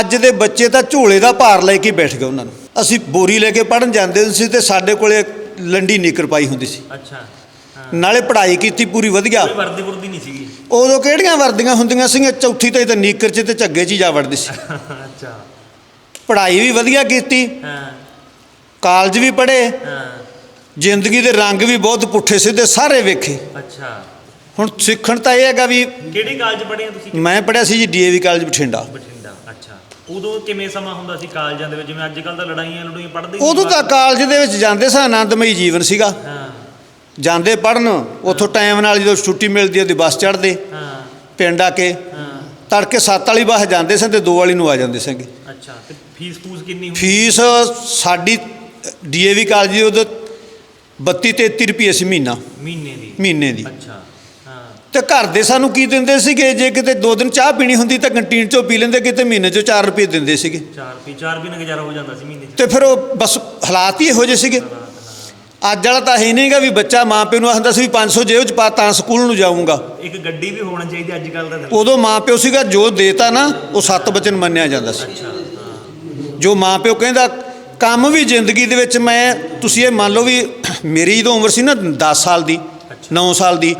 ਅੱਜ ਦੇ ਬੱਚੇ ਤਾਂ ਝੋਲੇ ਦਾ ਭਾਰ ਲੈ ਕੇ ਬੈਠ ਗਏ ਉਹਨਾਂ ਨੂੰ। ਅਸੀਂ ਬੋਰੀ ਲੈ ਕੇ ਪੜਨ ਜਾਂਦੇ ਸੀ ਤੇ ਸਾਡੇ ਕੋਲੇ ਲੰਡੀ ਨੀਕਰ ਪਾਈ ਹੁੰਦੀ ਸੀ। ਅੱਛਾ ਨਾਲੇ ਪੜ੍ਹਾਈ ਕੀਤੀ ਪੂਰੀ ਵਧੀਆ। ਕੋਈ ਵਰਦੀ ਵਰਦੀ ਨਹੀਂ ਸੀਗੀ? ਉਦੋਂ ਕਿਹੜੀਆਂ ਵਰਦੀਆਂ ਹੁੰਦੀਆਂ ਸੀਗੀਆਂ? ਚੌਥੀ ਤੇ ਤਾਂ ਨੀਕਰ 'ਚ ਤੇ ਝੱਗੇ 'ਚ ਹੀ ਜਾ ਵੜਦੀ ਸੀ। ਅੱਛਾ। ਪੜ੍ਹਾਈ ਵੀ ਵਧੀਆ ਕੀਤੀ। ਹਾਂ। ਕਾਲਜ ਵੀ ਪੜ੍ਹੇ। ਹਾਂ। ਜ਼ਿੰਦਗੀ ਦੇ ਰੰਗ ਵੀ ਬਹੁਤ ਪੁੱਠੇ ਸਿੱਧੇ ਸਾਰੇ ਵੇਖੇ। ਅੱਛਾ। ਹੁਣ ਸਿੱਖਣ ਤਾਂ ਇਹ ਹੈਗਾ ਵੀ ਕਿਹੜੇ ਕਾਲਜ ਪੜ੍ਹੇ ਤੁਸੀਂ? ਮੈਂ ਪੜ੍ਹਿਆ ਸੀ ਜੀ ਡੀਏਵੀ ਕਾਲਜ ਬਠਿੰਡਾ। ਬਠਿੰਡਾ ਅੱਛਾ। ਉਦੋਂ ਕਿਵੇਂ ਸਮਾਂ ਹੁੰਦਾ ਸੀ ਕਾਲਜਾਂ ਦੇ ਵਿੱਚ? ਜਿਵੇਂ ਅੱਜ ਕੱਲ ਤਾਂ ਲੜਾਈਆਂ ਲੜੂਈਆਂ ਪੜ੍ਹਦੇ ਉਦੋਂ ਤਾਂ ਕਾਲਜ ਦੇ ਵਿੱਚ ਜਾਂਦੇ ਸਾਂ ਆਨੰਦਮਈ ਜੀਵਨ ਸੀਗਾ। ਹਾਂ। ਜਾਂਦੇ ਪੜਨ ਉੱਥੋਂ ਟਾਈਮ ਨਾਲ ਜਦੋਂ ਛੁੱਟੀ ਮਿਲਦੀ ਉਹਦੀ ਬੱਸ ਚੜ੍ਹਦੇ। ਹਾਂ। ਪਿੰਡ ਆ ਕੇ। ਹਾਂ। ਤੜਕੇ 7 ਵਾਲੀ ਬੱਸ ਜਾਂਦੇ ਸਾਂ ਤੇ 2 ਵਾਲੀ ਨੂੰ ਆ ਜਾਂਦੇ ਸਾਂਗੇ। ਅੱਛਾ ਤੇ ਫੀਸ ਫੂਸ ਕਿੰਨੀ ਹੁੰਦੀ? ਫੀਸ ਸਾਡੀ ਡੀਏਵੀ ਕਾਲਜ ਦੀ ਉਦੋਂ 32 33 ਰੁਪਏ ਸੀ ਮਹੀਨਾ। ਮਹੀਨੇ ਦੀ? ਮਹੀਨੇ ਦੀ। ਅੱਛਾ। ਤੇ ਘਰ ਦੇ ਸਾਨੂੰ ਕੀ ਦਿੰਦੇ ਸੀਗੇ? ਜੇ ਕਿਤੇ ਦੋ ਦਿਨ ਚਾਹ ਪੀਣੀ ਹੁੰਦੀ ਤਾਂ ਕੰਟੀਨ ਚੋਂ ਪੀ ਲੈਂਦੇ ਕਿਤੇ ਮਹੀਨੇ ਚੋਂ 4 ਰੁਪਏ ਦਿੰਦੇ ਸੀਗੇ। 4 ਰੁਪਏ 4 ਰੁਪਏ ਨਾਲ ਗੁਜ਼ਾਰਾ ਹੋ ਜਾਂਦਾ ਸੀ ਮਹੀਨੇ 'ਚ। ਤੇ ਫਿਰ ਉਹ ਬਸ ਹਾਲਾਤ ਹੀ ਇਹੋ ਜਿਹੇ ਸੀਗੇ। ਅੱਜ ਵਾਲਾ ਤਾਂ ਹੈ ਨਹੀਂਗਾ ਵੀ ਬੱਚਾ ਮਾਂ ਪਿਓ ਨੂੰ ਆਖਦਾ ਸੀ ਵੀ 500 ਜੇਬ ਚ ਪਾ ਤਾਂ ਸਕੂਲ ਨੂੰ ਜਾਊਂਗਾ। ਇੱਕ ਗੱਡੀ ਵੀ ਹੋਣੀ ਚਾਹੀਦੀ ਅੱਜ ਕੱਲ ਦਾ ਉਦੋਂ ਮਾਂ ਪਿਓ ਸੀਗਾ ਜੋ ਦੇਤਾ ਨਾ ਉਹ ਸੱਤ ਬਚਨ ਮੰਨਿਆ ਜਾਂਦਾ ਸੀ। ਜੋ ਮਾਂ ਪਿਓ ਕਹਿੰਦਾ ਕੰਮ ਵੀ ਜ਼ਿੰਦਗੀ ਦੇ ਵਿੱਚ ਮੈਂ ਤੁਸੀਂ ਇਹ ਮੰਨ ਲਓ ਵੀ ਮੇਰੀ ਜਦੋਂ ਉਮਰ ਸੀ ਨਾ 10 ਸਾਲ ਦੀ 9 ਸਾਲ ਦੀ।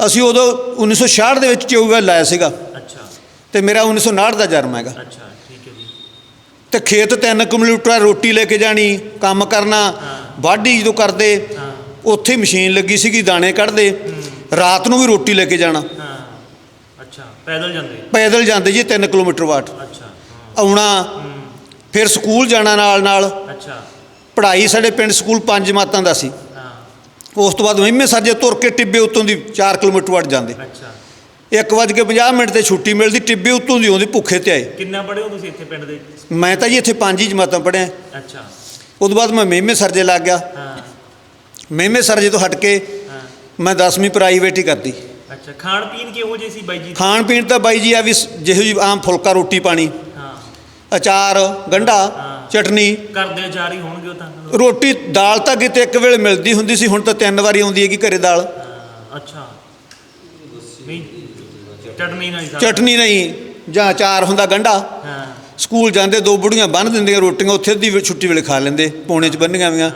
ਅਸੀਂ ਉਦੋਂ 1966 ਦੇ ਵਿੱਚ ਟਿਊਬਵੈਲ ਲਾਇਆ ਸੀਗਾ। ਅੱਛਾ। ਤੇ ਮੇਰਾ 1959 ਦਾ ਜਨਮ ਹੈਗਾ। ਅੱਛਾ ਠੀਕ ਹੈ ਜੀ। ਤੇ ਖੇਤ ਤਿੰਨ ਕੰਪਿਊਟਰ ਰੋਟੀ ਲੈ ਕੇ ਜਾਣੀ ਕੰਮ ਕਰਨਾ ਵਾਢੀ ਜਦੋਂ ਕਰਦੇ ਉੱਥੇ ਮਸ਼ੀਨ ਲੱਗੀ ਸੀਗੀ ਦਾਣੇ ਕੱਢਦੇ ਰਾਤ ਨੂੰ ਵੀ ਰੋਟੀ ਲੈ ਕੇ ਜਾਣਾ। ਹਾਂ। ਅੱਛਾ ਪੈਦਲ ਜਾਂਦੇ? ਪੈਦਲ ਜਾਂਦੇ ਜੀ 3 ਕਿਲੋਮੀਟਰ ਵਾਟ। ਅੱਛਾ ਆਉਣਾ ਫਿਰ ਸਕੂਲ ਜਾਣਾ ਨਾਲ ਨਾਲ ਅੱਛਾ। ਪੜ੍ਹਾਈ ਸਾਡੇ ਪਿੰਡ ਸਕੂਲ ਪੰਜ ਮਾਤਾਂ ਦਾ ਸੀ। ਉਸ ਤੋਂ ਬਾਅਦ ਮਹਿਮੇ ਸਰਜੇ ਤੁਰ ਕੇ ਟਿੱਬੇ ਉੱਤੋਂ ਦੀ 4 ਕਿਲੋਮੀਟਰ ਵਾਟ ਜਾਂਦੇ। ਅੱਛਾ। 1:50 ਮਿੰਟ ਤੇ ਛੁੱਟੀ ਮਿਲਦੀ ਟਿੱਬੇ ਉੱਤੋਂ ਦੀ ਆਉਂਦੀ ਭੁੱਖੇ ਤੇ ਆਏ। ਕਿੰਨਾ ਪੜ੍ਹੇ ਹੋ ਤੁਸੀਂ ਇੱਥੇ ਪਿੰਡ ਦੇ? ਮੈਂ ਤਾਂ ਜੀ ਇੱਥੇ ਪੰਜ ਹੀ ਜਮਾਤਾਂ ਪੜ੍ਹਿਆ ਅੱਛਾ। ਉਸ ਤੋਂ ਬਾਅਦ ਮੈਂ ਮਹਿਮੇ ਸਰਜੇ ਲੱਗ ਗਿਆ। ਹਾਂ। ਮਹਿਮੇ ਸਰਜੇ ਤੋਂ ਹਟ ਕੇ ਹਾਂ। ਮੈਂ 10ਵੀਂ ਪ੍ਰਾਈਵੇਟ ਹੀ ਕਰਦੀ। ਅੱਛਾ ਖਾਣ ਪੀਣ ਕਿਹੋ ਜਿਹੇ ਸੀ ਬਾਈ ਜੀ? ਖਾਣ ਪੀਣ ਤਾਂ ਬਾਈ ਜੀ ਆ ਵੀ ਜਿਹੋ ਜੀ ਆਮ ਫੁਲਕਾ ਰੋਟੀ ਪਾਣੀ। ਹਾਂ। ਅਚਾਰ ਗੰਢਾ। ਹਾਂ। ਚਟਨੀ। ਦੇ ਅਚਾਰ ਹੀ ਹੋਣਗੇ ਉਹ ਤਾਂ। ਰੋਟੀ ਦਾਲ ਤਾਂ ਕਿਤੇ ਇੱਕ ਵੇਲੇ ਮਿਲਦੀ ਹੁੰਦੀ ਸੀ ਹੁਣ ਤਾਂ ਤਿੰਨ ਵਾਰੀ ਆਉਂਦੀ ਹੈਗੀ ਘਰੇ ਦਾਲ। ਹਾਂ, ਅੱਛਾ। ਨਹੀਂ ਚਟਨੀ ਨਾਲ ਹੀ ਸਾਰਾ। ਚਟਨੀ ਨਹੀਂ ਜਾਂ ਅਚਾਰ ਹੁੰਦਾ ਗੰਢਾ। ਹਾਂ। ਸਕੂਲ ਜਾਂਦੇ ਦੋ ਬੁੜੀਆਂ ਬੰਨ ਦਿੰਦੀਆਂ ਰੋਟੀਆਂ ਉੱਥੇ ਅੱਧੀ ਵੇ- ਛੁੱਟੀ ਵੇਲੇ ਖਾ ਲੈਂਦੇ ਪੌਣੇ ਚ ਬੰਨੀਆਂ ਵੀਆਂ।